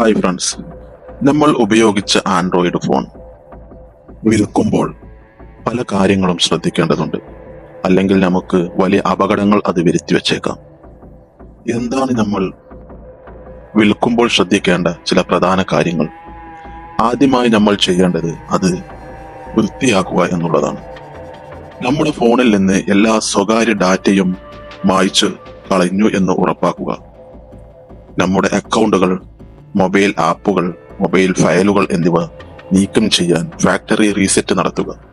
Hi friends നമ്മൾ ഉപയോഗിച്ച Android phone വിൽക്കുമ്പോൾ പല കാര്യങ്ങളും ശ്രദ്ധിക്കേണ്ടതുണ്ട്. അല്ലെങ്കിൽ നമുക്ക് വലിയ അപകടങ്ങൾ അത് വരുത്തി വെച്ചേക്കാം. എന്താണ് നമ്മൾ വിൽക്കുമ്പോൾ ശ്രദ്ധിക്കേണ്ട ചില പ്രധാന കാര്യങ്ങൾ? ആദ്യമായി നമ്മൾ ചെയ്യേണ്ടത് അത് വൃത്തിയാക്കുക എന്നുള്ളതാണ്. നമ്മുടെ ഫോണിൽ നിന്ന് എല്ലാ സ്വകാര്യ ഡാറ്റയും മായ്ച്ച് കളഞ്ഞു എന്ന് ഉറപ്പാക്കുക. നമ്മുടെ അക്കൗണ്ടുകൾ മൊബൈൽ ആപ്പുകൾ മൊബൈൽ ഫയലുകൾ എന്നിവ നീക്കം ചെയ്യാൻ ഫാക്ടറി റീസെറ്റ് നടത്തുക.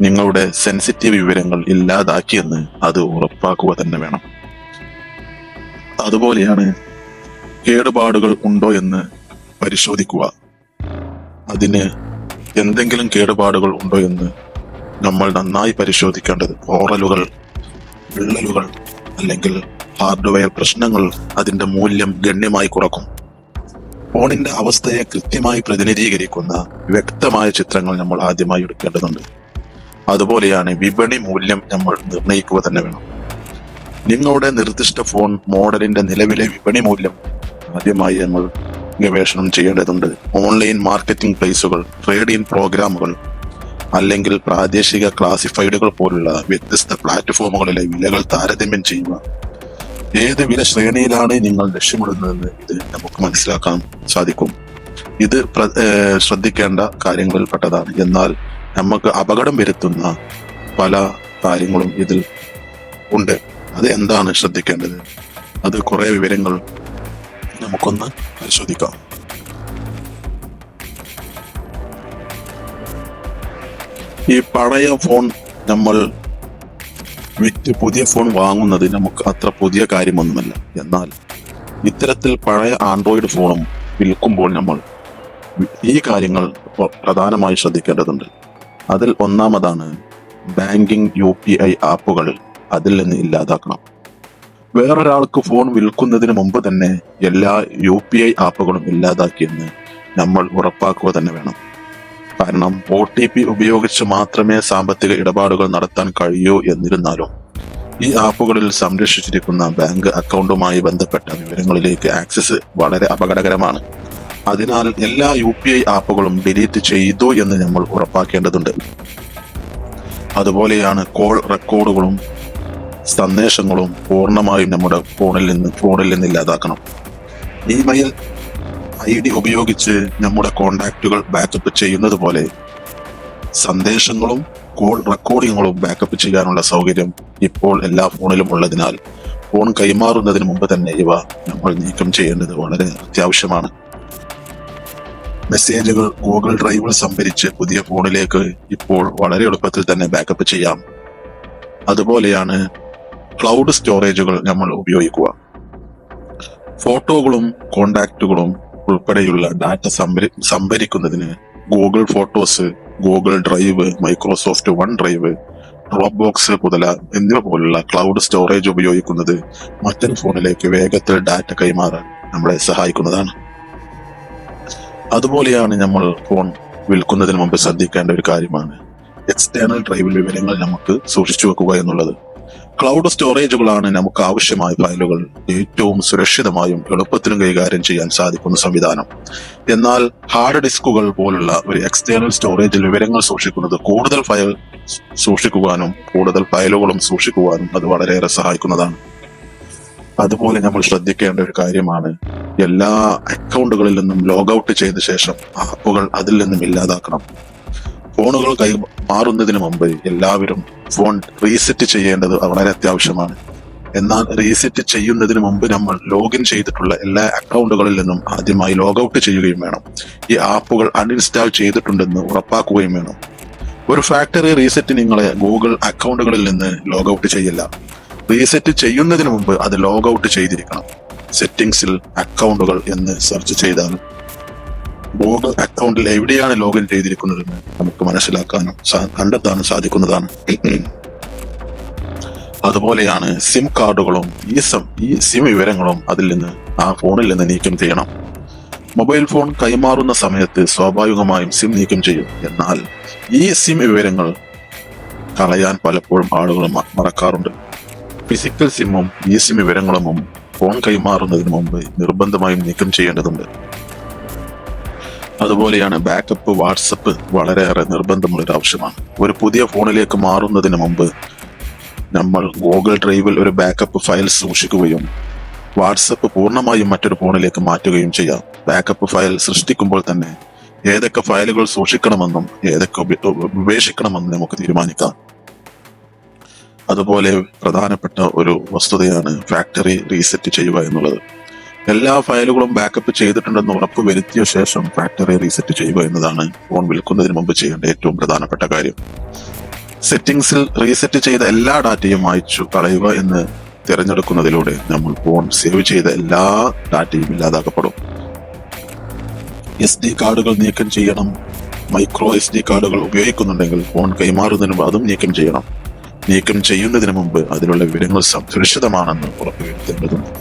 നിങ്ങളുടെ സെൻസിറ്റീവ് വിവരങ്ങൾ ഇല്ലാതാക്കിയെന്ന് അത് ഉറപ്പാക്കുക തന്നെ വേണം. അതുപോലെയാണ് കേടുപാടുകൾ ഉണ്ടോ എന്ന് പരിശോധിക്കുക. അതിന് എന്തെങ്കിലും കേടുപാടുകൾ ഉണ്ടോ എന്ന് നമ്മൾ നന്നായി പരിശോധിക്കേണ്ടത് ഓറലുകൾ വിള്ളലുകൾ അല്ലെങ്കിൽ ഹാർഡ്വെയർ പ്രശ്നങ്ങൾ അതിന്റെ മൂല്യം ഗണ്യമായി കുറക്കും. ഫോണിന്റെ അവസ്ഥയെ കൃത്യമായി പ്രതിനിധീകരിക്കുന്ന വ്യക്തമായ ചിത്രങ്ങൾ നമ്മൾ ആദ്യമായി എടുക്കേണ്ടതുണ്ട്. അതുപോലെയാണ് വിപണി മൂല്യം നമ്മൾ നിർണയിക്കുക തന്നെ വേണം. നിങ്ങളുടെ നിർദ്ദിഷ്ട ഫോൺ മോഡലിന്റെ നിലവിലെ വിപണി മൂല്യം ആദ്യമായി നമ്മൾ ഗവേഷണം ചെയ്യേണ്ടതുണ്ട്. ഓൺലൈൻ മാർക്കറ്റിംഗ് പ്ലേസുകൾ ട്രേഡ് ഇൻ പ്രോഗ്രാമുകൾ അല്ലെങ്കിൽ പ്രാദേശിക ക്ലാസിഫൈഡുകൾ പോലുള്ള വ്യത്യസ്ത പ്ലാറ്റ്ഫോമുകളിലെ വിലകൾ താരതമ്യം ചെയ്യുക. ഏത് വില ശ്രേണിയിലാണ് നിങ്ങൾ ലക്ഷ്യമിടുന്നതെന്ന് ഇത് നമുക്ക് മനസ്സിലാക്കാൻ സാധിക്കും. ഇത് ശ്രദ്ധിക്കേണ്ട കാര്യങ്ങളിൽ പെട്ടതാണ് എന്നാൽ നമുക്ക് അപകടം വരുത്തുന്ന പല കാര്യങ്ങളും ഇതിൽ ഉണ്ട്. അത് എന്താണ് ശ്രദ്ധിക്കേണ്ടത്? അത് കുറെ വിവരങ്ങൾ നമുക്കൊന്ന് പരിശോധിക്കാം. ഈ പഴയ ഫോൺ നമ്മൾ വിറ്റ് പുതിയ ഫോൺ വാങ്ങുന്നത് നമുക്ക് അത്ര പുതിയ കാര്യമൊന്നുമല്ല. എന്നാൽ ഇത്തരത്തിൽ പഴയ ആൻഡ്രോയിഡ് ഫോണും വിൽക്കുമ്പോൾ നമ്മൾ ഈ കാര്യങ്ങൾ പ്ര- പ്രധാനമായി ശ്രദ്ധിക്കേണ്ടതുണ്ട്. അതിൽ ഒന്നാമതാണ് ബാങ്കിങ് യു പി ഐ ആപ്പുകൾ അതിൽ നിന്ന് ഇല്ലാതാക്കണം. വേറൊരാൾക്ക് ഫോൺ വിൽക്കുന്നതിന് മുമ്പ് തന്നെ എല്ലാ യു പി ഐ ആപ്പുകളും ഇല്ലാതാക്കിയെന്ന് നമ്മൾ ഉറപ്പാക്കുക തന്നെ വേണം. കാരണം ഒ ടി പി ഉപയോഗിച്ച് മാത്രമേ സാമ്പത്തിക ഇടപാടുകൾ നടത്താൻ കഴിയൂ എന്നിരുന്നാലും ഈ ആപ്പുകളിൽ സംരക്ഷിച്ചിരിക്കുന്ന ബാങ്ക് അക്കൗണ്ടുമായി ബന്ധപ്പെട്ട വിവരങ്ങളിലേക്ക് ആക്സസ് വളരെ അപകടകരമാണ്. അതിനാൽ എല്ലാ യു പി ഐ ആപ്പുകളും ഡിലീറ്റ് ചെയ്തു എന്ന് നമ്മൾ ഉറപ്പാക്കേണ്ടതുണ്ട്. അതുപോലെയാണ് കോൾ റെക്കോർഡുകളും സന്ദേശങ്ങളും പൂർണമായും നമ്മുടെ ഫോണിൽ നിന്ന് ഫോണിൽ നിന്ന് ഇല്ലാതാക്കണം. ഇമെയിൽ ഐ ഡി ഉപയോഗിച്ച് നമ്മുടെ കോണ്ടാക്റ്റുകൾ ബാക്കപ്പ് ചെയ്യുന്നത് പോലെ സന്ദേശങ്ങളും കോൾ റെക്കോർഡിങ്ങുകളും ബാക്കപ്പ് ചെയ്യാനുള്ള സൗകര്യം ഇപ്പോൾ എല്ലാ ഫോണിലും ഉള്ളതിനാൽ ഫോൺ കൈമാറുന്നതിന് മുമ്പ് തന്നെ ഇവ നമ്മൾ നീക്കം ചെയ്യേണ്ടത് വളരെ അത്യാവശ്യമാണ്. മെസ്സേജുകൾ ഗൂഗിൾ ഡ്രൈവിൽ സംഭരിച്ച് പുതിയ ഫോണിലേക്ക് ഇപ്പോൾ വളരെ എളുപ്പത്തിൽ തന്നെ ബാക്കപ്പ് ചെയ്യാം. അതുപോലെയാണ് ക്ലൗഡ് സ്റ്റോറേജുകൾ നമ്മൾ ഉപയോഗിക്കുക. ഫോട്ടോകളും കോണ്ടാക്റ്റുകളും ഉൾപ്പെടെയുള്ള ഡാറ്റ സംഭരി സംഭരിക്കുന്നതിന് Google Photos Google Drive Microsoft OneDrive Dropbox മുതല എന്നിവ പോലുള്ള ക്ലൗഡ് സ്റ്റോറേജ് ഉപയോഗിക്കുന്നത് മറ്റൊരു ഫോണിലേക്ക് വേഗത്തിൽ ഡാറ്റ കൈമാറാൻ നമ്മളെ സഹായിക്കുന്നതാണ്. അതുപോലെയാണ് നമ്മൾ ഫോൺ വിൽക്കുന്നതിന് മുമ്പ് ശ്രദ്ധിക്കേണ്ട ഒരു കാര്യമാണ്. എക്സ്റ്റേണൽ ഡ്രൈവിൽ വിവരങ്ങൾ നമുക്ക് സൂക്ഷിച്ചു വെക്കുക എന്നുള്ളത്. ക്ലൗഡ് സ്റ്റോറേജുകളാണ് നമുക്ക് ആവശ്യമായ ഫയലുകൾ ഏറ്റവും സുരക്ഷിതമായും എളുപ്പത്തിലും കൈകാര്യം ചെയ്യാൻ സാധിക്കുന്ന സംവിധാനം. എന്നാൽ ഹാർഡ് ഡിസ്കുകൾ പോലുള്ള ഒരു എക്സ്റ്റേണൽ സ്റ്റോറേജിൽ വിവരങ്ങൾ സൂക്ഷിക്കുന്നത് കൂടുതൽ ഫയൽ സൂക്ഷിക്കുവാനും കൂടുതൽ ഫയലുകളും സൂക്ഷിക്കുവാനും അത് വളരെയേറെ സഹായിക്കുന്നതാണ്. അതുപോലെ നമ്മൾ ശ്രദ്ധിക്കേണ്ട ഒരു കാര്യമാണ് എല്ലാ അക്കൗണ്ടുകളിൽ നിന്നും ലോഗ് ഔട്ട് ചെയ്ത ശേഷം ആപ്പുകൾ അതിൽ നിന്നും ഇല്ലാതാക്കണം. ഫോണുകൾ കൈ മാറുന്നതിന് മുമ്പ് എല്ലാവരും ഫോൺ റീസെറ്റ് ചെയ്യേണ്ടത് വളരെ അത്യാവശ്യമാണ്. എന്നാൽ റീസെറ്റ് ചെയ്യുന്നതിന് മുമ്പ് നമ്മൾ ലോഗിൻ ചെയ്തിട്ടുള്ള എല്ലാ അക്കൗണ്ടുകളിൽ നിന്നും ആദ്യമായി ലോഗൌട്ട് ചെയ്യുകയും വേണം. ഈ ആപ്പുകൾ അൺഇൻസ്റ്റാൾ ചെയ്തിട്ടുണ്ടെന്ന് ഉറപ്പാക്കുകയും വേണം. ഒരു ഫാക്ടറി റീസെറ്റ് നിങ്ങളെ ഗൂഗിൾ അക്കൗണ്ടുകളിൽ നിന്ന് ലോഗൌട്ട് ചെയ്യില്ല. റീസെറ്റ് ചെയ്യുന്നതിന് മുമ്പ് അത് ലോഗൌട്ട് ചെയ്തിരിക്കണം. സെറ്റിംഗ്സിൽ അക്കൗണ്ടുകൾ എന്ന് സെർച്ച് ചെയ്താൽ ഗൂഗിൾ അക്കൗണ്ടിൽ എവിടെയാണ് ലോഗിൻ ചെയ്തിരിക്കുന്നതെന്ന് നമുക്ക് മനസ്സിലാക്കാനും കണ്ടെത്താനും സാധിക്കുന്നതാണ്. അതുപോലെയാണ് സിം കാർഡുകളും ഈ സം ഈ സിം വിവരങ്ങളും അതിൽ നിന്ന് ആ ഫോണിൽ നിന്ന് നീക്കം ചെയ്യണം. മൊബൈൽ ഫോൺ കൈമാറുന്ന സമയത്ത് സ്വാഭാവികമായും സിം നീക്കം ചെയ്യും. എന്നാൽ ഈ സിം വിവരങ്ങൾ കളയാൻ പലപ്പോഴും ആളുകൾ മറക്കാറുണ്ട്. ഫിസിക്കൽ സിമ്മും ഈ സിം വിവരങ്ങളും ഫോൺ കൈമാറുന്നതിന് മുമ്പ് നിർബന്ധമായും നീക്കം ചെയ്യേണ്ടതുണ്ട്. അതുപോലെയാണ് ബാക്കപ്പ് വാട്സപ്പ് വളരെയേറെ നിർബന്ധമുള്ള ഒരു ആവശ്യമാണ് ഒരു പുതിയ ഫോണിലേക്ക് മാറുന്നതിന് മുമ്പ് നമ്മൾ ഗൂഗിൾ ഡ്രൈവിൽ ഒരു ബാക്കപ്പ് ഫയൽ സൂക്ഷിക്കുകയും വാട്സപ്പ് പൂർണമായും മറ്റൊരു ഫോണിലേക്ക് മാറ്റുകയും ചെയ്യാം. ബാക്കപ്പ് ഫയൽ സൃഷ്ടിക്കുമ്പോൾ തന്നെ ഏതൊക്കെ ഫയലുകൾ സൂക്ഷിക്കണമെന്നും ഏതൊക്കെ ഉപ- ഉപേക്ഷിക്കണമെന്നും നമുക്ക് തീരുമാനിക്കാം. അതുപോലെ പ്രധാനപ്പെട്ട ഒരു വസ്തുതയാണ് ഫാക്ടറി റീസെറ്റ് ചെയ്യുക എന്നുള്ളത്. എല്ലാ ഫയലുകളും ബാക്കപ്പ് ചെയ്തിട്ടുണ്ടെന്ന് ഉറപ്പ് വരുത്തിയ ശേഷം ഫാക്ടറി റീസെറ്റ് ചെയ്യുക എന്നതാണ് ഫോൺ വിൽക്കുന്നതിന് മുമ്പ് ചെയ്യേണ്ട ഏറ്റവും പ്രധാനപ്പെട്ട കാര്യം. സെറ്റിംഗ്സിൽ റീസെറ്റ് ചെയ്ത എല്ലാ ഡാറ്റയും അയച്ചു കളയുക എന്ന് തിരഞ്ഞെടുക്കുന്നതിലൂടെ നമ്മൾ ഫോൺ സേവ് ചെയ്ത എല്ലാ ഡാറ്റയും ഇല്ലാതാക്കപ്പെടും. എസ് ഡി കാർഡുകൾ നീക്കം ചെയ്യണം. മൈക്രോ എസ് ഡി കാർഡുകൾ ഉപയോഗിക്കുന്നുണ്ടെങ്കിൽ ഫോൺ കൈമാറുന്നതിന് മുമ്പ് അതും നീക്കം ചെയ്യണം. നീക്കം ചെയ്യുന്നതിന് മുമ്പ് അതിലുള്ള വിവരങ്ങൾ സുരക്ഷിതമാണെന്ന് ഉറപ്പുവരുത്തേണ്ടതുണ്ട്